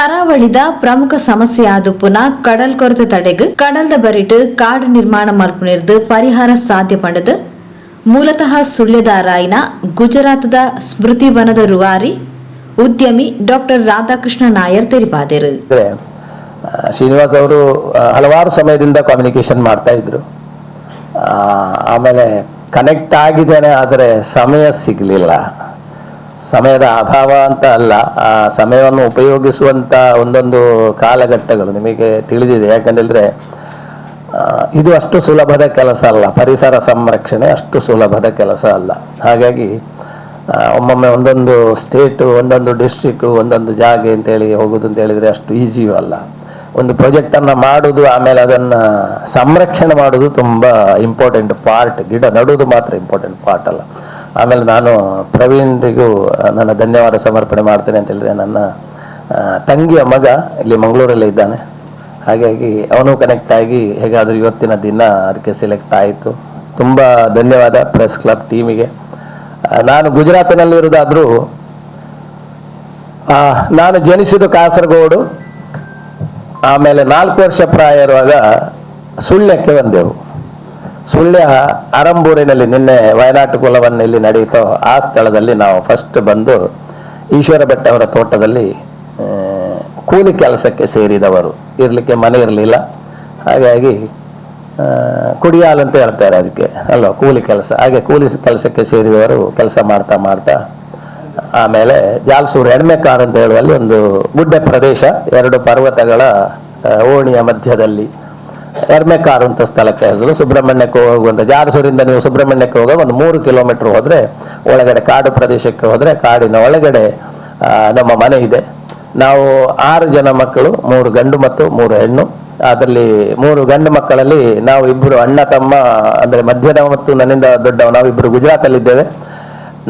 ಕರಾವಳಿದ ಪ್ರಮುಖ ಸಮಸ್ಯೆ ಪುನಃ ಕಡಲ್ ಕೊರತೆ ತಡೆಗ್ ಕಡಲ್ದ ಬರಿಟ್ ಕಾಡು ನಿರ್ಮಾಣ ಮಲ್ಪುನಿರ್ದು ಪರಿಹಾರ ಸಾಧ್ಯ ಪಂಡದು ಮೂಲತಃ ಸುಳ್ಯದ ರಾಯ್ನ ಗುಜರಾತದ ಸ್ಮೃತಿ ವನದ ರೂವಾರಿ ಉದ್ಯಮಿ ಡಾಕ್ಟರ್ ರಾಧಾಕೃಷ್ಣ ನಾಯರ್ ತೆರಿಪಾದಿರು. ಶ್ರೀನಿವಾಸ್ ಅವರು ಹಲವಾರು ಸಮಯದಿಂದ ಕಮ್ಯುನಿಕೇಶನ್ ಮಾಡ್ತಾ ಇದ್ರು. ಆಮೇಲೆ ಕನೆಕ್ಟ್ ಆಗಿದ್ದೇನೆ, ಆದರೆ ಸಮಯ ಸಿಗಲಿಲ್ಲ. ಸಮಯದ ಅಭಾವ ಅಂತ ಅಲ್ಲ, ಆ ಸಮಯವನ್ನು ಉಪಯೋಗಿಸುವಂತ ಒಂದೊಂದು ಕಾಲಘಟ್ಟಗಳು ನಿಮಗೆ ತಿಳಿದಿದೆ. ಯಾಕಂದ್ರೆ ಇದು ಅಷ್ಟು ಸುಲಭದ ಕೆಲಸ ಅಲ್ಲ. ಪರಿಸರ ಸಂರಕ್ಷಣೆ ಅಷ್ಟು ಸುಲಭದ ಕೆಲಸ ಅಲ್ಲ. ಹಾಗಾಗಿ ಒಮ್ಮೊಮ್ಮೆ ಒಂದೊಂದು ಸ್ಟೇಟು ಒಂದೊಂದು ಡಿಸ್ಟ್ರಿಕ್ಟು ಒಂದೊಂದು ಜಾಗೆ ಅಂತೇಳಿ ಹೋಗುದು ಅಂತ ಹೇಳಿದ್ರೆ ಅಷ್ಟು ಈಸಿಯೂ ಅಲ್ಲ. ಒಂದು ಪ್ರಾಜೆಕ್ಟ್ ಅನ್ನ ಮಾಡುದು, ಆಮೇಲೆ ಅದನ್ನ ಸಂರಕ್ಷಣೆ ಮಾಡೋದು ತುಂಬಾ ಇಂಪಾರ್ಟೆಂಟ್ ಪಾರ್ಟ್ ಗಿಡ ನಡೋದು ಮಾತ್ರ ಇಂಪಾರ್ಟೆಂಟ್ ಪಾರ್ಟ್ ಅಲ್ಲ. ಆಮೇಲೆ ನಾನು ಪ್ರವೀಣ್ರಿಗೂ ನನ್ನ ಧನ್ಯವಾದ ಸಮರ್ಪಣೆ ಮಾಡ್ತೇನೆ ಅಂತ ಹೇಳಿದ್ರೆ ನನ್ನ ತಂಗಿಯ ಮಗ ಇಲ್ಲಿ ಮಂಗಳೂರಲ್ಲಿ ಇದ್ದಾನೆ. ಹಾಗಾಗಿ ಅವನು ಕನೆಕ್ಟ್ ಆಗಿ ಹೇಗಾದರೂ ಇವತ್ತಿನ ದಿನ ಅದಕ್ಕೆ ಸೆಲೆಕ್ಟ್ ಆಯಿತು. ತುಂಬ ಧನ್ಯವಾದ ಪ್ರೆಸ್ ಕ್ಲಬ್ ಟೀಮಿಗೆ ನಾನು ಗುಜರಾತಿನಲ್ಲಿರೋದಾದರೂ ನಾನು ಜನಿಸಿದ ಕಾಸರಗೋಡು. ಆಮೇಲೆ ನಾಲ್ಕು ವರ್ಷ ಪ್ರಾಯ ಇರುವಾಗ ಸುಳ್ಯಕ್ಕೆ ಬಂದೆವು. ಸುಳ್ಯ ಅರಂಬೂರಿನಲ್ಲಿ ನಿನ್ನೆ ವಯನಾಟು ಕುಲವನ್ನು ಇಲ್ಲಿ ನಡೆಯಿತೋ. ಆ ಸ್ಥಳದಲ್ಲಿ ನಾವು ಫಸ್ಟ್ ಬಂದು ಈಶ್ವರ ಬೆಟ್ಟವರ ತೋಟದಲ್ಲಿ ಕೂಲಿ ಕೆಲಸಕ್ಕೆ ಸೇರಿದವರು. ಇರಲಿಕ್ಕೆ ಮನೆ ಇರಲಿಲ್ಲ. ಹಾಗಾಗಿ ಕುಡಿಯಾಲ್ ಅಂತ ಹೇಳ್ತಾರೆ ಅದಕ್ಕೆ. ಅಲ್ಲ, ಕೂಲಿ ಕೆಲಸ. ಹಾಗೆ ಕೂಲಿ ಕೆಲಸಕ್ಕೆ ಸೇರಿದವರು ಕೆಲಸ ಮಾಡ್ತಾ ಮಾಡ್ತಾ, ಆಮೇಲೆ ಜಾಲ್ಸೂರು ಎಣ್ಮೆಕಾರ್ ಅಂತ ಹೇಳುವಲ್ಲಿ ಒಂದು ಗುಡ್ಡ ಪ್ರದೇಶ, ಎರಡು ಪರ್ವತಗಳ ಓಣಿಯ ಮಧ್ಯದಲ್ಲಿ ಎರ್ಮೆಕಾರ್ ಅಂತ ಸ್ಥಳಕ್ಕೆ ಹೋದ್ರು. ಸುಬ್ರಹ್ಮಣ್ಯಕ್ಕೆ ಹೋಗುವಂಥ ಜಾರಸೂರಿಂದ ನೀವು ಸುಬ್ರಹ್ಮಣ್ಯಕ್ಕೆ ಹೋಗುವಾಗ ಒಂದು ಮೂರು ಕಿಲೋಮೀಟರ್ ಹೋದ್ರೆ ಒಳಗಡೆ ಕಾಡು ಪ್ರದೇಶಕ್ಕೆ ಹೋದ್ರೆ ಕಾಡಿನ ಒಳಗಡೆ ನಮ್ಮ ಮನೆ ಇದೆ. ನಾವು ಆರು ಜನ ಮಕ್ಕಳು, ಮೂರು ಗಂಡು ಮತ್ತು ಮೂರು ಹೆಣ್ಣು. ಅದರಲ್ಲಿ ಮೂರು ಗಂಡು ಮಕ್ಕಳಲ್ಲಿ ನಾವು ಇಬ್ಬರು ಅಣ್ಣ, ತಮ್ಮ, ಅಂದ್ರೆ ಮಧ್ಯದ ಮತ್ತು ನನ್ನಿಂದ ದೊಡ್ಡವ ನಾವಿಬ್ಬರು ಗುಜರಾತಲ್ಲಿದ್ದೇವೆ.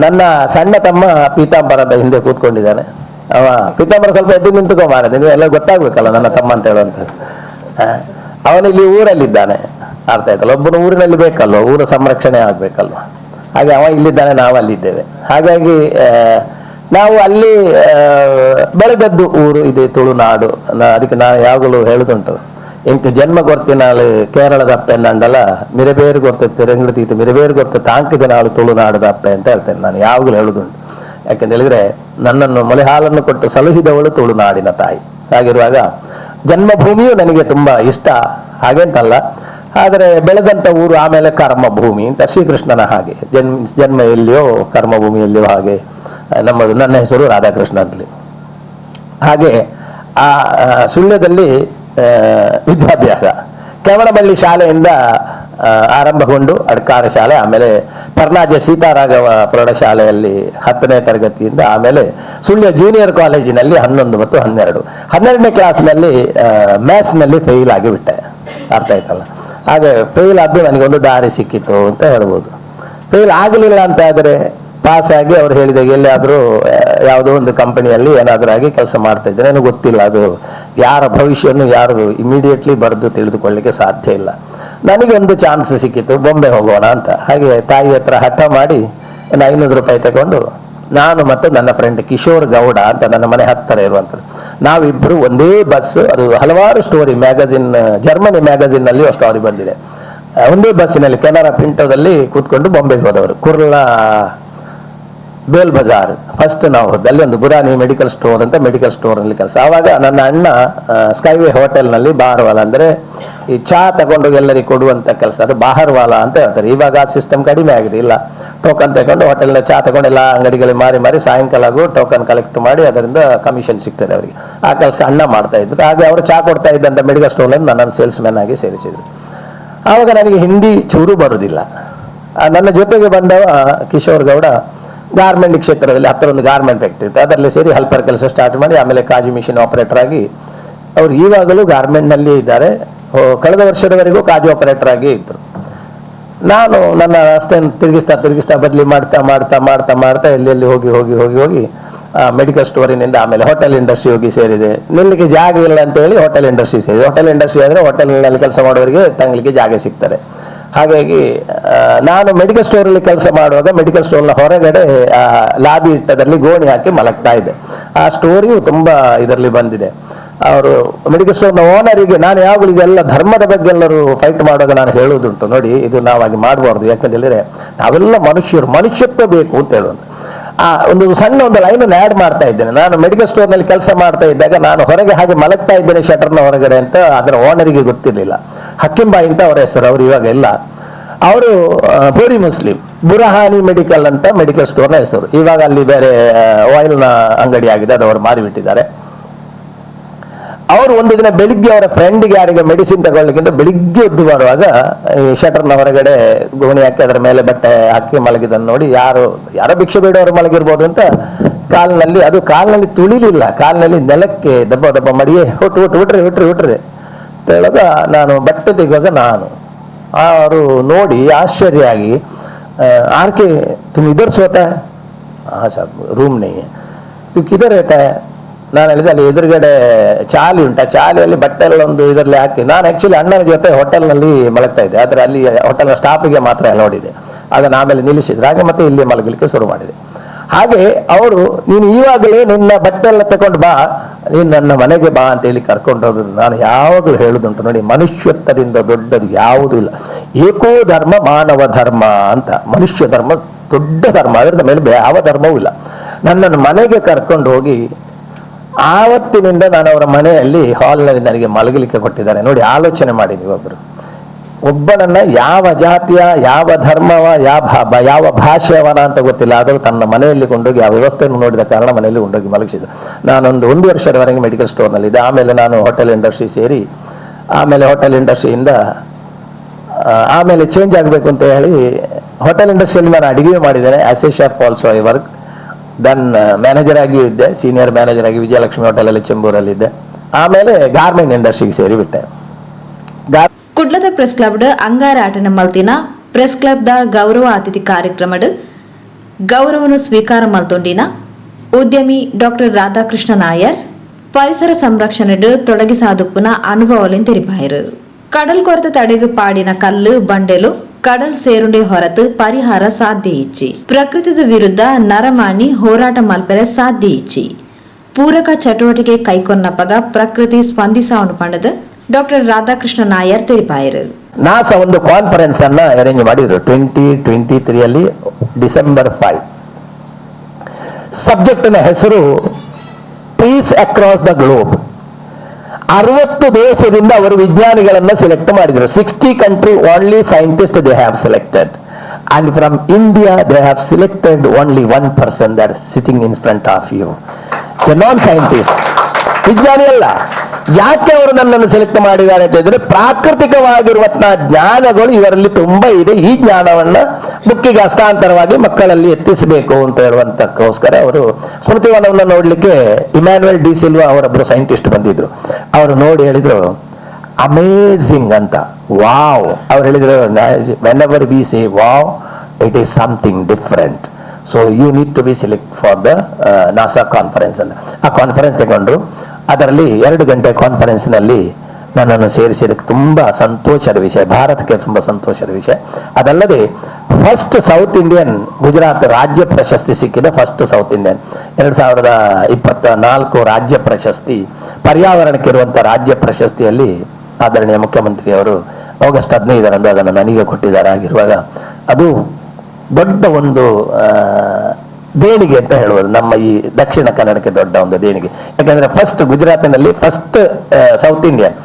ನನ್ನ ಸಣ್ಣ ತಮ್ಮ ಪೀತಾಂಬರದ ಹಿಂದೆ ಕೂತ್ಕೊಂಡಿದ್ದಾನೆ. ಅವ ಪೀತಾಂಬರ ಸ್ವಲ್ಪ ಎದ್ದು ನಿಂತುಕೊ ಮಾರ ಎಲ್ಲ ಗೊತ್ತಾಗ್ಬೇಕಲ್ಲ ನನ್ನ ತಮ್ಮ ಅಂತ ಹೇಳುವಂಥದ್ದು ಅವನಿಲ್ಲಿ ಊರಲ್ಲಿದ್ದಾನೆ. ಅರ್ಥ ಆಯ್ತಲ್ಲ? ಒಬ್ಬನು ಊರಿನಲ್ಲಿ ಬೇಕಲ್ವ? ಊರ ಸಂರಕ್ಷಣೆ ಆಗ್ಬೇಕಲ್ವ? ಹಾಗೆ ಅವ ಇಲ್ಲಿದ್ದಾನೆ ನಾವು ಅಲ್ಲಿದ್ದೇವೆ ಹಾಗಾಗಿ ನಾವು ಅಲ್ಲಿ ಬೆಳೆದದ್ದು ಊರು, ಇದೆ ತುಳುನಾಡು. ಅದಕ್ಕೆ ನಾನು ಯಾವಾಗಲೂ ಹೇಳುದುಂಟು. ಇಂತ ಜನ್ಮ ಗೊತ್ತಿನಾಳು ಕೇರಳದ ಅಪ್ಪ ಎನ್ನಂಡಲ್ಲ ಮಿರಬೇರು ಗೊತ್ತಿತ್ತು ತೀತು ಮಿರಬೇರು ಗೊತ್ತ ತಾಂಕಿದ ನಾಳು ತುಳುನಾಡದ ಅಪ್ಪ ಅಂತ ಹೇಳ್ತೇನೆ ನಾನು, ಯಾವಾಗಲೂ ಹೇಳುದುಂಟು. ಯಾಕೆಂತ ಹೇಳಿದ್ರೆ, ನನ್ನನ್ನು ಮೊಲೆ ಹಾಲನ್ನು ಕೊಟ್ಟು ಸಲುಹಿದವಳು ತುಳುನಾಡಿನ ತಾಯಿ. ಹಾಗಿರುವಾಗ ಜನ್ಮಭೂಮಿಯು ನನಗೆ ತುಂಬಾ ಇಷ್ಟ, ಹಾಗೆಂತಲ್ಲ. ಆದರೆ ಬೆಳೆದಂಥ ಊರು ಆಮೇಲೆ ಕರ್ಮ ಭೂಮಿ ಅಂತ ಶ್ರೀಕೃಷ್ಣನ ಹಾಗೆ. ಜನ್ಮ ಜನ್ಮ ಎಲ್ಲಿಯೋ ಕರ್ಮಭೂಮಿಯಲ್ಲಿಯೋ ಹಾಗೆ, ನಮ್ಮದು, ನನ್ನ ಹೆಸರು ರಾಧಾಕೃಷ್ಣ ಅಂತಲಿ ಹಾಗೆ ಆ ಸುಳ್ಯದಲ್ಲಿ ವಿದ್ಯಾಭ್ಯಾಸ. ಕೆವಣಬಳ್ಳಿ ಶಾಲೆಯಿಂದ ಆರಂಭಗೊಂಡು ಅಡ್ಕಾರ ಶಾಲೆ, ಆಮೇಲೆ ಪರ್ನಾಜ ಸೀತಾರಾಘವ ಪ್ರೌಢಶಾಲೆಯಲ್ಲಿ ಹತ್ತನೇ ತರಗತಿಯಿಂದ ಆಮೇಲೆ ಸುಳ್ಯ ಜೂನಿಯರ್ ಕಾಲೇಜಿನಲ್ಲಿ ಹನ್ನೊಂದು ಮತ್ತು ಹನ್ನೆರಡು. ಹನ್ನೆರಡನೇ ಕ್ಲಾಸ್ನಲ್ಲಿ ಮ್ಯಾಥ್ಸ್ನಲ್ಲಿ ಫೇಲ್ ಆಗಿಬಿಟ್ಟೆ ಅರ್ಥ ಆಯ್ತಲ್ಲ? ಹಾಗೆ ಫೇಲ್ ಆದ್ದು ನನಗೊಂದು ದಾರಿ ಸಿಕ್ಕಿತು ಅಂತ ಹೇಳ್ಬೋದು. ಫೇಲ್ ಆಗಲಿಲ್ಲ ಅಂತ ಆದರೆ ಪಾಸ್ ಆಗಿ ಅವ್ರು ಹೇಳಿದಾಗ ಎಲ್ಲಿಯಾದರೂ ಯಾವುದೋ ಒಂದು ಕಂಪನಿಯಲ್ಲಿ ಏನಾದರೂ ಆಗಿ ಕೆಲಸ ಮಾಡ್ತಾ ಇದ್ದೇನೆ ನನಗೆ ಗೊತ್ತಿಲ್ಲ. ಅದು ಯಾರ ಭವಿಷ್ಯವನ್ನು ಯಾರು ಇಮಿಡಿಯೇಟ್ಲಿ ಬರೆದು ತಿಳಿದುಕೊಳ್ಳಿಕ್ಕೆ ಸಾಧ್ಯ ಇಲ್ಲ. ನನಗೆ ಒಂದು ಚಾನ್ಸ್ ಸಿಕ್ಕಿತ್ತು ಬೊಂಬೆ ಹೋಗೋಣ ಅಂತ. ಹಾಗೆ ತಾಯಿ ಹತ್ರ ಹಠ ಮಾಡಿ ಒಂದು ಐನೂರು ರೂಪಾಯಿ ತಗೊಂಡು, ನಾನು ಮತ್ತು ನನ್ನ ಫ್ರೆಂಡ್ ಕಿಶೋರ್ ಗೌಡ ಅಂತ ನನ್ನ ಮನೆ ಹತ್ತಿರ ಇರುವಂಥದ್ದು. ನಾವಿಬ್ಬರು ಒಂದೇ ಬಸ್ ಅದು ಹಲವಾರು ಸ್ಟೋರಿ ಮ್ಯಾಗಝಿನ್ ಜರ್ಮನಿ ಮ್ಯಾಗಝಿನ್ನಲ್ಲಿ ಸ್ಟೋರಿ ಬಂದಿದೆ. ಒಂದೇ ಬಸ್ಸಿನಲ್ಲಿ ಕೆನರಾ ಪಿಂಟೋದಲ್ಲಿ ಕೂತ್ಕೊಂಡು ಬೊಂಬೆಗೆ ಹೋದವರು. ಕುರ್ಲಾ ಬೇಲ್ ಬಜಾರ್ ಫಸ್ಟ್ ನಾವು ಹೋದ್ದು ಅಲ್ಲಿ ಒಂದು ಬುರಾನಿ ಮೆಡಿಕಲ್ ಸ್ಟೋರ್ ಅಂತ ಮೆಡಿಕಲ್ ಸ್ಟೋರ್ ಅಲ್ಲಿ ಕೆಲಸ. ಆವಾಗ ನನ್ನ ಅಣ್ಣ ಸ್ಕೈವೇ ಹೋಟೆಲ್ನಲ್ಲಿ ಬಾರ್ವಲ್ ಅಂದ್ರೆ ಈ ಚಹಾ ತಗೊಂಡು ಎಲ್ಲರಿಗೆ ಕೊಡುವಂತ ಕೆಲಸ, ಅದು ಬಾಹರ್ವಾಲ ಅಂತ ಹೇಳ್ತಾರೆ. ಇವಾಗ ಆ ಸಿಸ್ಟಮ್ ಕಡಿಮೆ ಆಗಿದೆ, ಇಲ್ಲ. ಟೋಕನ್ ತಗೊಂಡು ಹೋಟೆಲ್ನ ಚಹಾ ತಗೊಂಡು ಎಲ್ಲ ಅಂಗಡಿಗಳಿಗೆ ಮಾರಿ ಮಾರಿ ಸಾಯಂಕಾಲ ಆಗು ಟೋಕನ್ ಕಲೆಕ್ಟ್ ಮಾಡಿ ಅದರಿಂದ ಕಮಿಷನ್ ಸಿಗ್ತದೆ ಅವರಿಗೆ. ಆ ಕೆಲಸ ಅಣ್ಣ ಮಾಡ್ತಾ ಇದ್ರು. ಹಾಗೆ ಅವರು ಚಹಾ ಕೊಡ್ತಾ ಇದ್ದಂತ ಮೆಡಿಕಲ್ ಸ್ಟೋರ್ನಲ್ಲಿ ನನ್ನನ್ನು ಸೇಲ್ಸ್ ಮ್ಯಾನ್ ಆಗಿ ಸೇರಿಸಿದ್ರು. ಆವಾಗ ನನಗೆ ಹಿಂದಿ ಚೂರು ಬರುವುದಿಲ್ಲ ನನ್ನ ಜೊತೆಗೆ ಬಂದ ಕಿಶೋರ್ ಗೌಡ ಗಾರ್ಮೆಂಟ್ ಕ್ಷೇತ್ರದಲ್ಲಿ ಹತ್ತಿರ ಒಂದು ಗಾರ್ಮೆಂಟ್ ಫ್ಯಾಕ್ಟ್ರಿ ಇತ್ತು. ಅದರಲ್ಲಿ ಸೇರಿ ಹೆಲ್ಪರ್ ಕೆಲಸ ಸ್ಟಾರ್ಟ್ ಮಾಡಿ, ಆಮೇಲೆ ಕಾಜಿ ಮಿಷಿನ್ ಆಪರೇಟರ್ ಆಗಿ ಅವರು ಈವಾಗಲೂ ಗಾರ್ಮೆಂಟ್ನಲ್ಲಿ ಇದ್ದಾರೆ. ಕಳೆದ ವರ್ಷದವರೆಗೂ ಕಾಜು ಆಪರೇಟರ್ ಆಗಿ ಇದ್ರು. ನಾನು ನನ್ನ ರಸ್ತೆಯನ್ನು ತಿರುಗಿಸ್ತಾ ತಿರುಗಿಸ್ತಾ ಬದಲಿ ಮಾಡ್ತಾ ಮಾಡ್ತಾ ಮಾಡ್ತಾ ಮಾಡ್ತಾ ಎಲ್ಲೆಲ್ಲಿ ಹೋಗಿ ಹೋಗಿ ಹೋಗಿ ಹೋಗಿ ಮೆಡಿಕಲ್ ಸ್ಟೋರಿನಿಂದ ಆಮೇಲೆ ಹೋಟೆಲ್ ಇಂಡಸ್ಟ್ರಿ ಹೋಗಿ ಸೇರಿದೆ. ನಿಲ್ಲಿಗೆ ಜಾಗ ಇಲ್ಲ ಅಂತ ಹೇಳಿ ಹೋಟೆಲ್ ಇಂಡಸ್ಟ್ರಿ ಸೇರಿದೆ. ಹೋಟೆಲ್ ಇಂಡಸ್ಟ್ರಿ ಅಂದ್ರೆ ಹೋಟೆಲ್ನಲ್ಲಿ ಕೆಲಸ ಮಾಡೋರಿಗೆ ತಂಗ್ಲಿಕ್ಕೆ ಜಾಗ ಸಿಗ್ತಾರೆ ಹಾಗಾಗಿ ನಾನು ಮೆಡಿಕಲ್ ಸ್ಟೋರಲ್ಲಿ ಕೆಲಸ ಮಾಡುವಾಗ ಮೆಡಿಕಲ್ ಸ್ಟೋರ್ನ ಹೊರಗಡೆ ಲಾಬಿ ಇಟ್ಟದಲ್ಲಿ ಗೋಣಿ ಹಾಕಿ ಮಲಗ್ತಾ ಇದ್ದೆ. ಆ ಸ್ಟೋರಿಯು ತುಂಬಾ ಇದರಲ್ಲಿ ಬಂದಿದೆ. ಅವರು ಮೆಡಿಕಲ್ ಸ್ಟೋರ್ನ ಓನರಿಗೆ ನಾನು ಯಾವಾಗಲೂ ಎಲ್ಲ ಧರ್ಮದ ಬಗ್ಗೆ ಎಲ್ಲರೂ ಫೈಟ್ ಮಾಡುವಾಗ ನಾನು ಹೇಳುವುದುಂಟು. ನೋಡಿ, ಇದು ನಾವಾಗಿ ಮಾಡಬಾರ್ದು. ಯಾಕಂತೇಳಿದ್ರೆ ನಾವೆಲ್ಲ ಮನುಷ್ಯರು, ಮನುಷ್ಯತ್ವ ಬೇಕು ಅಂತ ಹೇಳುವಂತ. ಆ, ಒಂದು ಸಣ್ಣ ಒಂದು ಲೈನನ್ನು ಆ್ಯಡ್ ಮಾಡ್ತಾ ಇದ್ದೇನೆ. ನಾನು ಮೆಡಿಕಲ್ ಸ್ಟೋರ್ನಲ್ಲಿ ಕೆಲಸ ಮಾಡ್ತಾ ಇದ್ದಾಗ ನಾನು ಹೊರಗೆ ಹಾಗೆ ಮಲಗ್ತಾ ಇದ್ದೇನೆ ಶಟರ್ನ ಹೊರಗಡೆ ಅಂತ ಅದರ ಓನರಿಗೆ ಗೊತ್ತಿರಲಿಲ್ಲ. ಹಕ್ಕಿಂಬಾಯಿ ಅಂತ ಅವರ ಹೆಸರು, ಅವರು ಇವಾಗ ಇಲ್ಲ. ಅವರು ಪೂರಿ ಮುಸ್ಲಿಂ, ಬುರಹಾನಿ ಮೆಡಿಕಲ್ ಅಂತ ಮೆಡಿಕಲ್ ಸ್ಟೋರ್ನ ಹೆಸರು. ಇವಾಗ ಅಲ್ಲಿ ಬೇರೆ ಆಯಿಲ್ನ ಅಂಗಡಿ ಆಗಿದೆ, ಅದು ಅವರು ಮಾರಿಬಿಟ್ಟಿದ್ದಾರೆ. ಅವರು ಒಂದು ದಿನ ಬೆಳಿಗ್ಗೆ ಅವರ ಫ್ರೆಂಡ್ಗೆ ಯಾರಿಗೆ ಮೆಡಿಸಿನ್ ತಗೊಳ್ಳಿಕ್ಕಿಂತ ಬೆಳಿಗ್ಗೆ ಎದ್ದು ಬರುವಾಗ ಈ ಶಟರ್ನ ಹೊರಗಡೆ ಗೋಣಿ ಹಾಕಿ ಅದರ ಮೇಲೆ ಬಟ್ಟೆ ಹಾಕಿ ಮಲಗಿದನ್ನು ನೋಡಿ ಯಾರು ಯಾರೋ ಭಿಕ್ಷೆ ಬೇಡವರು ಮಲಗಿರ್ಬೋದು ಅಂತ ಕಾಲಿನಲ್ಲಿ ಅದು ಕಾಲಿನಲ್ಲಿ ತುಳಿಲಿಲ್ಲ ಕಾಲಿನಲ್ಲಿ ನೆಲಕ್ಕೆ ದಬ್ಬ ದಬ್ಬ ಮಡಿಯೇ ಹುಟ್ಟು ಹುಟ್ಟು ಹುಟ್ರಿ ಹುಟ್ರಿ ಹುಟ್ರಿ ಅಂತ ಹೇಳುವಾಗ ನಾನು ಬಟ್ಟೆ ತೆಗುವಾಗ ನಾನು ಅವರು ನೋಡಿ ಆಶ್ಚರ್ಯ ಆಗಿ ಆರ್ ಕೆ ತುಮ್ ಇದರ್ ಸೋತಾ हाँ साहब रूम नहीं है तू किधर रहता है ನಾನು ಹೇಳಿದೆ, ಅಲ್ಲಿ ಎದುರುಗಡೆ ಚಾಲಿ ಉಂಟು. ಆ ಚಾಲಿಯಲ್ಲಿ ಬಟ್ಟೆ ಎಲ್ಲ ಒಂದು ಇದರಲ್ಲಿ ಹಾಕಿ, ನಾನು ಆ್ಯಕ್ಚುಲಿ ಅಣ್ಣನ ಜೊತೆ ಹೋಟೆಲ್ನಲ್ಲಿ ಮಲಗ್ತಾ ಇದ್ದೆ. ಆದರೆ ಅಲ್ಲಿ ಹೋಟೆಲ್ನ ಸ್ಟಾಫಿಗೆ ಮಾತ್ರ ನೋಡಿದೆ ಅದನ್ನು ಆಮೇಲೆ ನಿಲ್ಲಿಸಿದ್ರು. ಹಾಗೆ ಮತ್ತೆ ಇಲ್ಲಿ ಮಲಗಲಿಕ್ಕೆ ಶುರು ಮಾಡಿದೆ. ಹಾಗೆ ಅವರು, ನೀನು ಈವಾಗಲೇ ನಿನ್ನ ಬಟ್ಟೆ ಎಲ್ಲ ತಗೊಂಡು ಬಾ. ನೀನು ನನ್ನ ಮನೆಗೆ ಬಾ ಅಂತ ಹೇಳಿ ಕರ್ಕೊಂಡು ಹೋದ್ರು ನಾನು ಯಾವಾಗಲೂ ಹೇಳುದುಂಟು ನೋಡಿ, ಮನುಷ್ಯತ್ವದಿಂದ ದೊಡ್ಡದು ಯಾವುದೂ ಇಲ್ಲ. ಏಕೋ ಧರ್ಮ, ಮಾನವ ಧರ್ಮ ಅಂತ. ಮನುಷ್ಯ ಧರ್ಮ ದೊಡ್ಡ ಧರ್ಮ. ಅದರ ಮೇಲೆ ಯಾವ ಧರ್ಮವೂ ಇಲ್ಲ. ನನ್ನನ್ನು ಮನೆಗೆ ಕರ್ಕೊಂಡು ಹೋಗಿ ಆವತ್ತಿನಿಂದ ನಾನು ಅವರ ಮನೆಯಲ್ಲಿ ಹಾಲ್ನಲ್ಲಿ ನನಗೆ ಮಲಗಲಿಕ್ಕೆ ಕೊಟ್ಟಿದ್ದಾರೆ. ನೋಡಿ, ಆಲೋಚನೆ ಮಾಡಿ ನೀವೊಬ್ಬರು ಒಬ್ಬನನ್ನ ಯಾವ ಜಾತಿಯ, ಯಾವ ಧರ್ಮವ, ಯಾವ ಯಾವ ಭಾಷೆಯವನ ಅಂತ ಗೊತ್ತಿಲ್ಲ. ಆದರೂ ತನ್ನ ಮನೆಯಲ್ಲಿ ಕೊಂಡೋಗಿ ಆ ವ್ಯವಸ್ಥೆಯನ್ನು ನೋಡಿದ ಕಾರಣ ಮನೆಯಲ್ಲಿ ಕೊಂಡೋಗಿ ಮಲಗಿಸಿದ್ದು ನಾನೊಂದು ಒಂದು ವರ್ಷದವರೆಗೆ ಮೆಡಿಕಲ್ ಸ್ಟೋರ್ನಲ್ಲಿದ್ದೆ ಆಮೇಲೆ ನಾನು ಹೋಟೆಲ್ ಇಂಡಸ್ಟ್ರಿ ಸೇರಿ, ಆಮೇಲೆ ಹೋಟೆಲ್ ಇಂಡಸ್ಟ್ರಿಯಿಂದ ಆಮೇಲೆ ಚೇಂಜ್ ಆಗಬೇಕು ಅಂತ ಹೇಳಿ ಹೋಟೆಲ್ ಇಂಡಸ್ಟ್ರಿಯಲ್ಲಿ ನಾನು ಅಡಿಗೆ ಮಾಡಿದ್ದೇನೆ. As a chef also I work then manager ಆಗಿಯೂ ಇದ್ದೆ ಸೀನಿಯರ್ ಮ್ಯಾನೇಜರ್ ಆಗಿ ವಿಜಯಲಕ್ಷ್ಮಿ ಹೋಟೆಲಲ್ಲಿ ಚೆಂಬೂರಲ್ಲಿದ್ದೆ ಆಮೇಲೆ ಗಾರ್ಮೆಂಟ್ ಇಂಡಸ್ಟ್ರಿಗೆ ಸೇರಿ ಬಿಟ್ಟೆ. ಗಾರ್ ಕುಡ್ಲದ ಪ್ರೆಸ್ ಕ್ಲಬ್ಡ್ ಅಂಗಾರಾಟನ ಮಲ್ತಿನ ಪ್ರೆಸ್ ಕ್ಲಬ್ದ ಗೌರವ ಅತಿಥಿ ಕಾರ್ಯಕ್ರಮಡ್ ಗೌರವನು ಸ್ವೀಕಾರ ಮಲ್ತೊಂಡಿನ ಉದ್ಯಮಿ ಡಾಕ್ಟರ್ ರಾಧಾಕೃಷ್ಣ ನಾಯರ್, ಪರಿಸರ ಸಂರಕ್ಷಣೆಡ್ ತೊಡಗಿಸಾದುಪ್ಪುನ ಅನುಭವಲೆನ್ ತೆರಿಪಾಯರು ಕಡಲ್ ಕೊರತೆ ತಡೆಗು ಪಾಡಿನ ಕಲ್ಲು, ಬಂಡೆಲು ಕಡಲ್ ಸೇರುಂಡೆ ಹೊರತು ಪರಿಹಾರ ಸಾಧ್ಯ ಇಚ್ಚಿ ಪ್ರಕೃತಿದ ವಿರುದ್ಧ ನರಮಾಣಿ ಹೋರಾಟ ಮಲ್ಪರೆ ಸಾಧ್ಯ ಇಚ್ಚಿ ಪೂರಕ ಚಟುವಟಿಕೆ ಕೈಕೊನ್ನಪ್ಪಗ ಪ್ರಕೃತಿ ಸ್ಪಂದಿಸಾವನು ಪಂಡದ ಡಾಕ್ಟರ್ ರಾಧಾಕೃಷ್ಣ ನಾಯರ್ ತೆರಿಪಾಯರು ನಾಸ ಒಂದು ಕಾನ್ಫರೆನ್ಸ್ ಅನ್ನ ಅರೇಂಜ್ ಮಾಡಿದ್ರು ಟ್ವೆಂಟಿ ಟ್ವೆಂಟಿ ತ್ರೀಯಲ್ಲಿ ಡಿಸೆಂಬರ್ ಫೈವ್ ಸಬ್ಜೆಕ್ಟಿನ ಹೆಸರು ಪೀಸ್ ಅಕ್ರಾಸ್ ದ ಗ್ಲೋಬ್ ಅರವತ್ತು ದೇಶದಿಂದ ಅವರು ವಿಜ್ಞಾನಿಗಳನ್ನ ಸೆಲೆಕ್ಟ್ ಮಾಡಿದ್ರು. Sixty country only scientist they have selected and from India they have selected only one person that sitting in front of you non scientist ವಿಜ್ಞಾನಿ ಅಲ್ಲ. ಯಾಕೆ ಅವರು ನನ್ನನ್ನು ಸೆಲೆಕ್ಟ್ ಮಾಡಿದ್ದಾರೆ ಅಂತ ಹೇಳಿದ್ರೆ, ಪ್ರಾಕೃತಿಕವಾಗಿರುವಂತಹ ಜ್ಞಾನಗಳು ಇವರಲ್ಲಿ ತುಂಬಾ ಇದೆ. ಈ ಜ್ಞಾನವನ್ನ ಬುಕ್ಕಿಗೆ ಹಸ್ತಾಂತರವಾಗಿ ಮಕ್ಕಳಲ್ಲಿ ಎತ್ತಿಸಬೇಕು ಅಂತ ಹೇಳುವಂತಕ್ಕೋಸ್ಕರ ಅವರು ಸ್ಮೃತಿವನವನ್ನು ನೋಡ್ಲಿಕ್ಕೆ ಇಮ್ಯಾನ್ಯಲ್ ಡಿ ಸಿಲ್ವಾ ಅವರೊಬ್ಬರು ಸೈಂಟಿಸ್ಟ್ ಬಂದಿದ್ರು. ಅವರು ನೋಡಿ ಹೇಳಿದ್ರು ಅಮೇಝಿಂಗ್ ಅಂತ. ವಾವ್ ಅವ್ರು ಹೇಳಿದ್ರು when ever B C wow it is something different so you need to be select for the NASA conference ಅಂತ. ಆ ಕಾನ್ಫರೆನ್ಸ್ ತಗೊಂಡ್ರು ಅದರಲ್ಲಿ ಎರಡು ಗಂಟೆ ಕಾನ್ಫರೆನ್ಸ್ನಲ್ಲಿ ನನ್ನನ್ನು ಸೇರಿಸಿದಕ್ಕೆ ತುಂಬಾ ಸಂತೋಷದ ವಿಷಯ, ಭಾರತಕ್ಕೆ ತುಂಬಾ ಸಂತೋಷದ ವಿಷಯ. ಅದಲ್ಲದೆ ಫಸ್ಟ್ ಸೌತ್ ಇಂಡಿಯನ್ ಗುಜರಾತ್ ರಾಜ್ಯ ಪ್ರಶಸ್ತಿ ಸಿಕ್ಕಿದ ಫಸ್ಟ್ ಸೌತ್ ಇಂಡಿಯನ್ ಎರಡ್ ಸಾವಿರದ ಇಪ್ಪತ್ತ ನಾಲ್ಕು ರಾಜ್ಯ ಪ್ರಶಸ್ತಿ ಪರ್ಯಾವರಣಕ್ಕಿರುವಂತ ರಾಜ್ಯ ಪ್ರಶಸ್ತಿಯಲ್ಲಿ ಆದರಣೀಯ ಮುಖ್ಯಮಂತ್ರಿಯವರು ಆಗಸ್ಟ್ ಹದಿನೈದರಂದು ಅದನ್ನು ನನಗೆ ಕೊಟ್ಟಿದ್ದಾರೆ. ಆಗಿರುವಾಗ ಅದು ದೊಡ್ಡ ಒಂದು ದೇಣಿಗೆ ಅಂತ ಹೇಳುವುದು. ನಮ್ಮ ಈ ದಕ್ಷಿಣ ಕನ್ನಡಕ್ಕೆ ದೊಡ್ಡ ಒಂದು ದೇಣಿಗೆ. ಯಾಕಂದ್ರೆ ಫಸ್ಟ್ ಗುಜರಾತ್ನಲ್ಲಿ ಫಸ್ಟ್ ಸೌತ್ ಇಂಡಿಯನ್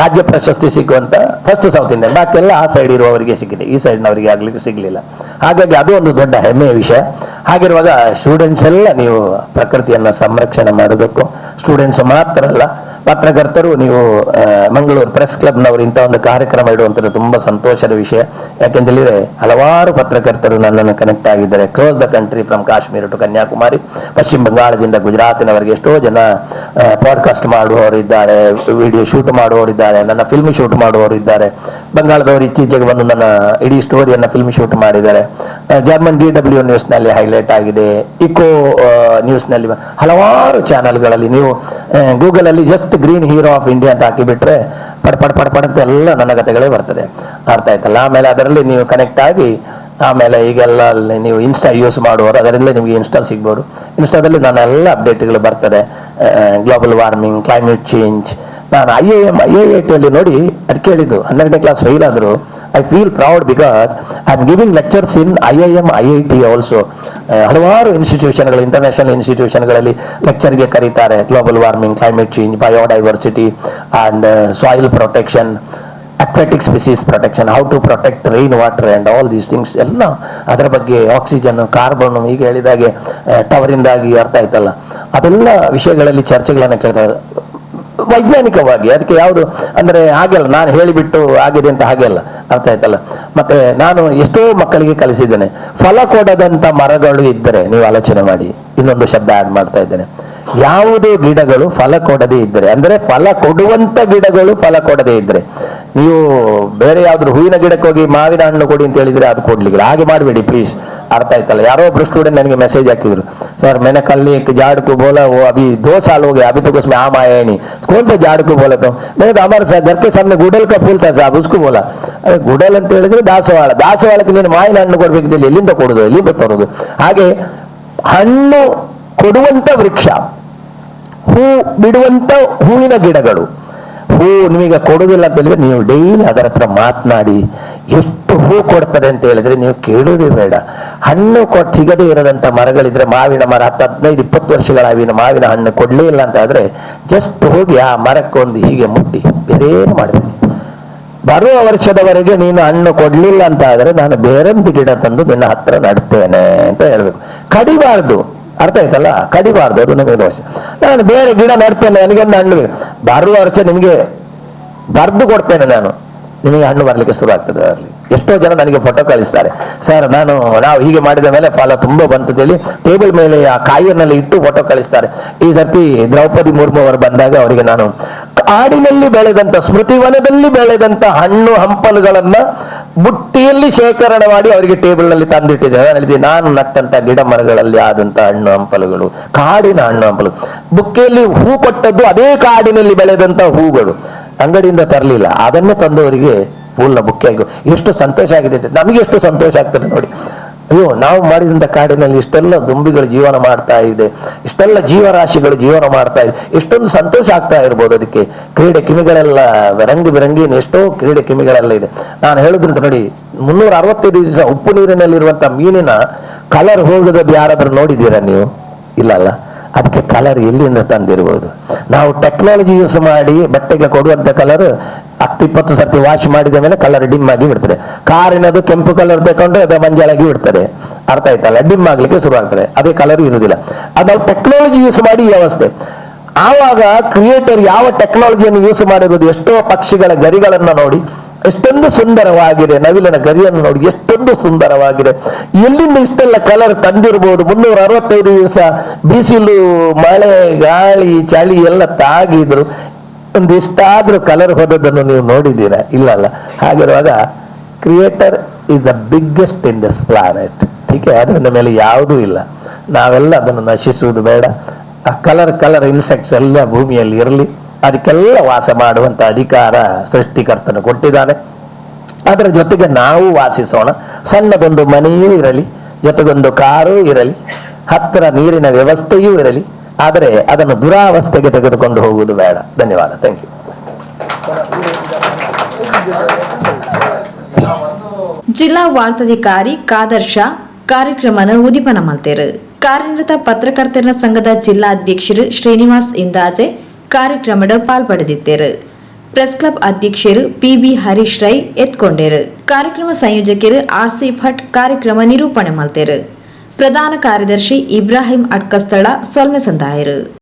ರಾಜ್ಯ ಪ್ರಶಸ್ತಿ ಸಿಕ್ಕುವಂತ ಫಸ್ಟ್ ಸೌತ್ ಇಂಡಿಯನ್ ಬಾಕಿ ಎಲ್ಲ ಆ ಸೈಡ್ ಇರುವವರಿಗೆ ಸಿಕ್ಕಿದೆ. ಈ ಸೈಡ್ನವರಿಗೆ ಆಗ್ಲಿಕ್ಕೆ ಸಿಗಲಿಲ್ಲ. ಹಾಗಾಗಿ ಅದು ಒಂದು ದೊಡ್ಡ ಹೆಮ್ಮೆಯ ವಿಷಯ. ಹಾಗಿರುವಾಗ ಸ್ಟೂಡೆಂಟ್ಸ್ ಎಲ್ಲ ನೀವು ಪ್ರಕೃತಿಯನ್ನ ಸಂರಕ್ಷಣೆ ಮಾಡಬೇಕು. ಸ್ಟೂಡೆಂಟ್ಸ್ ಮಾತ್ರ ಅಲ್ಲ ಪತ್ರಕರ್ತರು, ನೀವು ಮಂಗಳೂರು ಪ್ರೆಸ್ ಕ್ಲಬ್ನವರು ಇಂಥ ಒಂದು ಕಾರ್ಯಕ್ರಮ ಇಡುವಂಥದ್ದು ತುಂಬಾ ಸಂತೋಷದ ವಿಷಯ. ಯಾಕೆಂತೇಳಿದರೆ ಹಲವಾರು ಪತ್ರಕರ್ತರು ನನ್ನನ್ನು ಕನೆಕ್ಟ್ ಆಗಿದ್ದಾರೆ. Close the country from Kashmir to Kanyakumari ಪಶ್ಚಿಮ ಬಂಗಾಳದಿಂದ ಗುಜರಾತಿನವರೆಗೆ ಎಷ್ಟೋ ಜನ ಪಾಡ್ಕಾಸ್ಟ್ ಮಾಡುವವರು ಇದ್ದಾರೆ ವಿಡಿಯೋ ಶೂಟ್ ಮಾಡುವವರಿದ್ದಾರೆ ನನ್ನ ಫಿಲ್ಮ್ ಶೂಟ್ ಮಾಡುವವರು ಇದ್ದಾರೆ. ಬಂಗಾಳದವರು ಇತ್ತೀಚೆಗೆ ಬಂದು ನನ್ನ ಇಡೀ ಸ್ಟೋರಿಯನ್ನ ಫಿಲ್ಮ್ ಶೂಟ್ ಮಾಡಿದ್ದಾರೆ. ಜರ್ಮನ್ ಡಿ ಡಬ್ಲ್ಯೂ ನ್ಯೂಸ್ನಲ್ಲಿ ಹೈಲೈಟ್ ಆಗಿದೆ. ಇಕೋ ನ್ಯೂಸ್ನಲ್ಲಿ ಹಲವಾರು ಚಾನೆಲ್ಗಳಲ್ಲಿ ನೀವು ಗೂಗಲ್ ಅಲ್ಲಿ just green hero of India ಅಂತ ಹಾಕಿಬಿಟ್ರೆ ಪಡ್ ಪಡ್ ಪಡ್ ಪಡ್ ಅಂತ ಎಲ್ಲ ನನ್ನ ಕಥೆಗಳೇ ಬರ್ತದೆ. ಅರ್ಥ ಆಯ್ತಲ್ಲ? ಆಮೇಲೆ ಅದರಲ್ಲಿ ನೀವು ಕನೆಕ್ಟ್ ಆಗಿ, ಆಮೇಲೆ ಈಗೆಲ್ಲ ಅಲ್ಲಿ ನೀವು ಇನ್ಸ್ಟಾ ಯೂಸ್ ಮಾಡುವವರು ಅದರಿಂದ ನಿಮಗೆ ಇನ್ಸ್ಟಾ ಸಿಗ್ಬೋದು. ಇನ್ಸ್ಟಾದಲ್ಲಿ ನಾನು ಎಲ್ಲ ಅಪ್ಡೇಟ್ಗಳು ಬರ್ತದೆ. ಗ್ಲೋಬಲ್ ವಾರ್ಮಿಂಗ್ ಕ್ಲೈಮೇಟ್ ಚೇಂಜ್ ನಾನು I A M I I ಟಿಯಲ್ಲಿ ನೋಡಿ ಅದು ಕೇಳಿದ್ದು. ಹನ್ನೆರಡನೇ ಕ್ಲಾಸ್ ಫೈಲ್ ಆದರು I feel proud because I am giving lectures in I I M I I T also ಹಲವಾರು ಇನ್ಸ್ಟಿಟ್ಯೂಷನ್ಗಳು ಇಂಟರ್ನ್ಯಾಷನಲ್ ಇನ್ಸ್ಟಿಟ್ಯೂಷನ್ಗಳಲ್ಲಿ ಲೆಕ್ಚರ್ಗೆ ಕರೀತಾರೆ. Global warming climate change biodiversity and soil protection aquatic species protection how to protect rain water and all these things ಎಲ್ಲ ಅದರ ಬಗ್ಗೆ oxygen carbon ಈಗ ಹೇಳಿದಾಗೆ ಟವರಿಂದಾಗಿ ಅರ್ಥ ಆಯ್ತಲ್ಲ. ಅದೆಲ್ಲ ವಿಷಯಗಳಲ್ಲಿ ಚರ್ಚೆಗಳನ್ನು ಕೇಳ್ತಾರೆ ವೈಜ್ಞಾನಿಕವಾಗಿ, ಅದಕ್ಕೆ ಯಾವುದು, ಅಂದ್ರೆ ಹಾಗೆಲ್ಲ, ನಾನು ಹೇಳಿಬಿಟ್ಟು ಆಗಿದೆ ಅಂತ ಹಾಗೆಲ್ಲ ಅರ್ಥ ಆಯ್ತಲ್ಲ? ಮತ್ತೆ ನಾನು ಎಷ್ಟೋ ಮಕ್ಕಳಿಗೆ ಕಲಿಸಿದ್ದೇನೆ. ಫಲ ಕೊಡದಂತ ಮರಗಳು ಇದ್ದರೆ ನೀವು ಆಲೋಚನೆ ಮಾಡಿ, ಇನ್ನೊಂದು ಶಬ್ದ ಆಡ್ ಮಾಡ್ತಾ ಇದ್ದೇನೆ. ಯಾವುದೇ ಗಿಡಗಳು ಫಲ ಕೊಡದೇ ಇದ್ದರೆ, ಅಂದ್ರೆ ಫಲ ಕೊಡುವಂತ ಗಿಡಗಳು ಫಲ ಕೊಡದೇ ಇದ್ದರೆ, ನೀವು ಬೇರೆ ಯಾವ್ದು ಹೂವಿನ ಗಿಡಕ್ಕೆ ಹೋಗಿ ಮಾವಿನ ಹಣ್ಣು ಕೊಡಿ ಅಂತ ಹೇಳಿದ್ರೆ ಅದು ಕೊಡ್ಲಿಕ್ಕೆ ಹಾಗೆ ಮಾಡಬೇಡಿ ಪ್ಲೀಸ್ ಅರ್ಥ ಆಯ್ತಲ್ಲ? ಯಾರೋ ಒಬ್ರು ಸ್ಟೂಡೆಂಟ್ ನನಗೆ ಮೆಸೇಜ್ ಹಾಕಿದ್ರು, ಸರ್ ಮೆನಕಲ್ಲಿ ಜಾಡ್ಕು ಬೋಲ, ಓ, ಅಭಿ ದೋ ಸಾಲ್ ಹೋಗಿ ಅಭಿ ತಗೋಸ್ ಆ ಮಾಯಾಣಿ ಕೋನ್ ಸರ್ ಜಾಡ್ಕು ನನಗೆ ಅಮರ್ ಸರ್ ಘರ್ಕೆ ಸಣ್ಣ ಗುಡಲ್ ಕಪ್ಪೀಲ್ತಾ ಸಾಬ್, ಉಸ್ಕು ಬೋಲ. ಗುಡಲ್ ಅಂತ ಹೇಳಿದ್ರೆ ದಾಸವಾಳ, ದಾಸವಾಳಕ್ಕೆ ನೀನು ಮಾಯಿನ ಹಣ್ಣು ಕೊಡ್ಬೇಕಿದ್ದಲ್ಲಿ ಎಲ್ಲಿಂದ ಕೊಡುದು, ಎಲ್ಲಿಂದ ತರೋದು? ಹಾಗೆ ಹಣ್ಣು ಕೊಡುವಂತ ವೃಕ್ಷ, ಹೂ ಬಿಡುವಂತ ಹೂವಿನ ಗಿಡಗಳು, ಹೂ ನಿಮಗೆ ಕೊಡುವುದಿಲ್ಲ ಅಂತ ಹೇಳಿದ್ರೆ ನೀವು ಡೈಲಿ ಅದರ ಹತ್ರ ಮಾತನಾಡಿ, ಎಷ್ಟು ಹೂ ಕೊಡ್ತದೆ ಅಂತ ಹೇಳಿದ್ರೆ ನೀವು ಕೇಳೋದೇ ಬೇಡ. ಹಣ್ಣು ಸಿಗದೇ ಇರದಂತ ಮರಗಳಿದ್ರೆ ಮಾವಿನ ಮರ, ಹತ್ತು ಹದಿನೈದು, ಇಪ್ಪತ್ತು ವರ್ಷಗಳ ಮಾವಿನ ಹಣ್ಣು ಕೊಡ್ಲೇ ಇಲ್ಲ ಅಂತ ಆದ್ರೆ ಜಸ್ಟ್ ಹೋಗಿ ಆ ಮರಕ್ಕೊಂದು ಹೀಗೆ ಮುಟ್ಟಿ. ಬೇರೇನು ಮಾಡಬೇಕು? ಬರುವ ವರ್ಷದವರೆಗೆ ನೀನು ಹಣ್ಣು ಕೊಡ್ಲಿಲ್ಲ ಅಂತ ಆದ್ರೆ ನಾನು ಬೇರೊಂದು ಗಿಡ ತಂದು ನಿನ್ನ ಹತ್ರ ನಡ್ತೇನೆ ಅಂತ ಹೇಳ್ಬೇಕು. ಕಡಿಬಾರ್ದು. ಅರ್ಥ ಆಯ್ತಲ್ಲ? ಕಡಿಬಾರ್ದು. ಅದು ನಮಗೆ ದೋಷ. ನಾನು ಬೇರೆ ಗಿಡ ನಡ್ತೇನೆ. ನನಗೊಂದು ಹಣ್ಣು. ಬರುವ ವರ್ಷ ನಿಮಗೆ ಬರ್ದು ಕೊಡ್ತೇನೆ ನಾನು. ನಿಮಗೆ ಹಣ್ಣು ಬರ್ಲಿಕ್ಕೆ ಶುರು ಆಗ್ತದೆ ಅದರಲ್ಲಿ ಎಷ್ಟೋ ಜನ ನನಗೆ ಫೋಟೋ ಕಳಿಸ್ತಾರೆ. ಸರ್ ನಾನು ನಾವು ಹೀಗೆ ಮಾಡಿದ ಮೇಲೆ ಫಲ ತುಂಬಾ ಬಂತು ಹೇಳಿ ಟೇಬಲ್ ಮೇಲೆ ಆ ಕಾಯಿಯನ್ನೆಲ್ಲ ಇಟ್ಟು ಫೋಟೋ ಕಳಿಸ್ತಾರೆ. ಈ ಸರ್ತಿ ದ್ರೌಪದಿ ಮುರ್ಮು ಅವರು ಬಂದಾಗ ಅವರಿಗೆ ನಾನು ಕಾಡಿನಲ್ಲಿ ಬೆಳೆದಂತ ಸ್ಮೃತಿವನದಲ್ಲಿ ಬೆಳೆದಂತ ಹಣ್ಣು ಹಂಪಲುಗಳನ್ನ ಬುಟ್ಟಿಯಲ್ಲಿ ಶೇಖರಣೆ ಮಾಡಿ ಅವರಿಗೆ ಟೇಬಲ್ನಲ್ಲಿ ತಂದಿಟ್ಟಿದ್ದೇವೆ ನಾನು ನಟ್ಟಂತ ಗಿಡ ಮರಗಳಲ್ಲಿ ಆದಂತ ಹಣ್ಣು ಹಂಪಲುಗಳು, ಕಾಡಿನ ಹಣ್ಣು ಹಂಪಲು, ಬುಕ್ಕೆಯಲ್ಲಿ ಹೂ ಕೊಟ್ಟದ್ದು ಅದೇ ಕಾಡಿನಲ್ಲಿ ಬೆಳೆದಂತ ಹೂಗಳು, ಅಂಗಡಿಯಿಂದ ತರಲಿಲ್ಲ. ಅದನ್ನು ತಂದವರಿಗೆ ಹೂವಿನ ಮುಖ್ಯ ಆಗಿ ಎಷ್ಟು ಸಂತೋಷ ಆಗಿದೆ. ನಮಗೆ ಎಷ್ಟು ಸಂತೋಷ ಆಗ್ತದೆ ನೋಡಿ. ಅಯ್ಯೋ, ನಾವು ಮಾಡಿದಂತ ಕಾಡಿನಲ್ಲಿ ಇಷ್ಟೆಲ್ಲ ದುಂಬಿಗಳು ಜೀವನ ಮಾಡ್ತಾ ಇದೆ. ಇಷ್ಟೆಲ್ಲ ಜೀವರಾಶಿಗಳು ಜೀವನ ಮಾಡ್ತಾ ಇದೆ. ಎಷ್ಟೊಂದು ಸಂತೋಷ ಆಗ್ತಾ ಇರ್ಬೋದು ಅದಕ್ಕೆ. ಕ್ರೀಡೆ ಕಿಮಿಗಳೆಲ್ಲ ರಂಗು ಬಿರಂಗಿ ಎಷ್ಟೋ ಕ್ರೀಡೆ ಕಿಮಿಗಳೆಲ್ಲ ಇದೆ. ನಾನು ಹೇಳಿದ್ರಂತ ನೋಡಿ ಮುನ್ನೂರ ಅರವತ್ತೈದು ದಿವಸ ಉಪ್ಪು ನೀರಿನಲ್ಲಿರುವಂಥ ಮೀನಿನ ಕಲರ್ ಹೋಗದದ್ದು ಯಾರಾದ್ರೂ ನೋಡಿದ್ದೀರಾ ನೀವು? ಇಲ್ಲಲ್ಲ ಅದಕ್ಕೆ ಕಲರ್ ಎಲ್ಲಿಂದ ತಂದಿರ್ಬೋದು? ನಾವು ಟೆಕ್ನಾಲಜಿ ಯೂಸ್ ಮಾಡಿ ಬಟ್ಟೆಗೆ ಕೊಡುವಂತ ಕಲರ್ ಹತ್ತು ಇಪ್ಪತ್ತು ಸರ್ತಿ ವಾಶ್ ಮಾಡಿದ ಮೇಲೆ ಕಲರ್ ಡಿಮ್ ಆಗಿ ಬಿಡ್ತದೆ. ಕಾರಿನದು ಕೆಂಪು ಕಲರ್ ಬೇಕೊಂಡ್ರೆ ಅದು ಮಂಜಾಳಾಗಿ ಬಿಡ್ತದೆ. ಅರ್ಥ ಆಯ್ತಲ್ಲ? ಡಿಮ್ ಆಗ್ಲಿಕ್ಕೆ ಶುರು ಆಗ್ತದೆ. ಅದೇ ಕಲರ್ ಇರುವುದಿಲ್ಲ. ಅದು ಟೆಕ್ನಾಲಜಿ ಯೂಸ್ ಮಾಡಿ ವ್ಯವಸ್ಥೆ. ಆವಾಗ ಕ್ರಿಯೇಟರ್ ಯಾವ ಟೆಕ್ನಾಲಜಿಯನ್ನು ಯೂಸ್ ಮಾಡಿರೋದು, ಎಷ್ಟೋ ಪಕ್ಷಿಗಳ ಗರಿಗಳನ್ನ ನೋಡಿ, ಎಷ್ಟೊಂದು ಸುಂದರವಾಗಿದೆ. ನವಿಲಿನ ಗರಿಯನ್ನು ನೋಡಿ, ಎಷ್ಟೊಂದು ಸುಂದರವಾಗಿದೆ. ಎಲ್ಲಿಂದ ಇಷ್ಟೆಲ್ಲ ಕಲರ್ ತಂದಿರಬಹುದು ಮುನ್ನೂರ ಅರವತ್ತೈದು ದಿವಸ ಬಿಸಿಲು, ಮಳೆ, ಗಾಳಿ, ಚಳಿ ಎಲ್ಲ ತಾಗಿದ್ರು. ಒಂದಿಷ್ಟಾದ್ರೂ ಕಲರ್ ಹೋದದನ್ನು ನೀವು ನೋಡಿದ್ದೀರಾ? ಇಲ್ಲ ಅಲ್ಲ ಹಾಗಿರುವಾಗ creator is the biggest in this planet ಹೀಗೆ ಅದರಿಂದ ಮೇಲೆ ಯಾವುದೂ ಇಲ್ಲ. ನಾವೆಲ್ಲ ಅದನ್ನು ನಶಿಸುವುದು ಬೇಡ. ಆ ಕಲರ್ ಕಲರ್ ಇನ್ಸೆಕ್ಟ್ಸ್ ಎಲ್ಲ ಭೂಮಿಯಲ್ಲಿ ಇರಲಿ. ಅದಕ್ಕೆಲ್ಲ ವಾಸ ಮಾಡುವಂಥ ಅಧಿಕಾರ ಸೃಷ್ಟಿಕರ್ತನು ಕೊಟ್ಟಿದ್ದಾನೆ. ಅದರ ಜೊತೆಗೆ ನಾವು ವಾಸಿಸೋಣ. ಸಣ್ಣದೊಂದು ಮನೆಯೂ ಇರಲಿ, ಜೊತೆಗೊಂದು ಕಾರೂ ಇರಲಿ, ಹತ್ತಿರ ನೀರಿನ ವ್ಯವಸ್ಥೆಯೂ ಇರಲಿ ಆದರೆ ಅದನ್ನು ದುರಾವಸ್ಥೆಗೆ ತೆಗೆದುಕೊಂಡು ಹೋಗುವುದು ಬೇಡ. ಧನ್ಯವಾದ. ಥ್ಯಾಂಕ್ ಯು ಜಿಲ್ಲಾ ವಾರ್ತಾಧಿಕಾರಿ ಕಾದರ್ ಶಾ ಕಾರ್ಯಕ್ರಮನ ಉದಿಪನ ಮಾಡ್ತೇರು. ಕಾರ್ಯನಿರತ ಪತ್ರಕರ್ತರ ಸಂಘದ ಜಿಲ್ಲಾ ಅಧ್ಯಕ್ಷರು ಶ್ರೀನಿವಾಸ್ ಇಂದಾಜೆ ಕಾರ್ಯಕ್ರಮದ ಪಾಲ್ಪಡೆದಿದ್ದರು ಪ್ರೆಸ್ ಕ್ಲಬ್ ಅಧ್ಯಕ್ಷರು ಪಿಬಿ ಹರೀಶ್ ರೈ ಎತ್ಕೊಂಡೇರು. ಕಾರ್ಯಕ್ರಮ ಸಂಯೋಜಕರು ಆರ್ಸಿ ಭಟ್ ಕಾರ್ಯಕ್ರಮ ನಿರೂಪಣೆ ಮಲ್ತೇರು ಪ್ರಧಾನ ಕಾರ್ಯದರ್ಶಿ ಇಬ್ರಾಹಿಂ ಅಟ್ಕಸ್ತಳ ಸೊಲ್ಮೆ ಸಂದಾಯರು.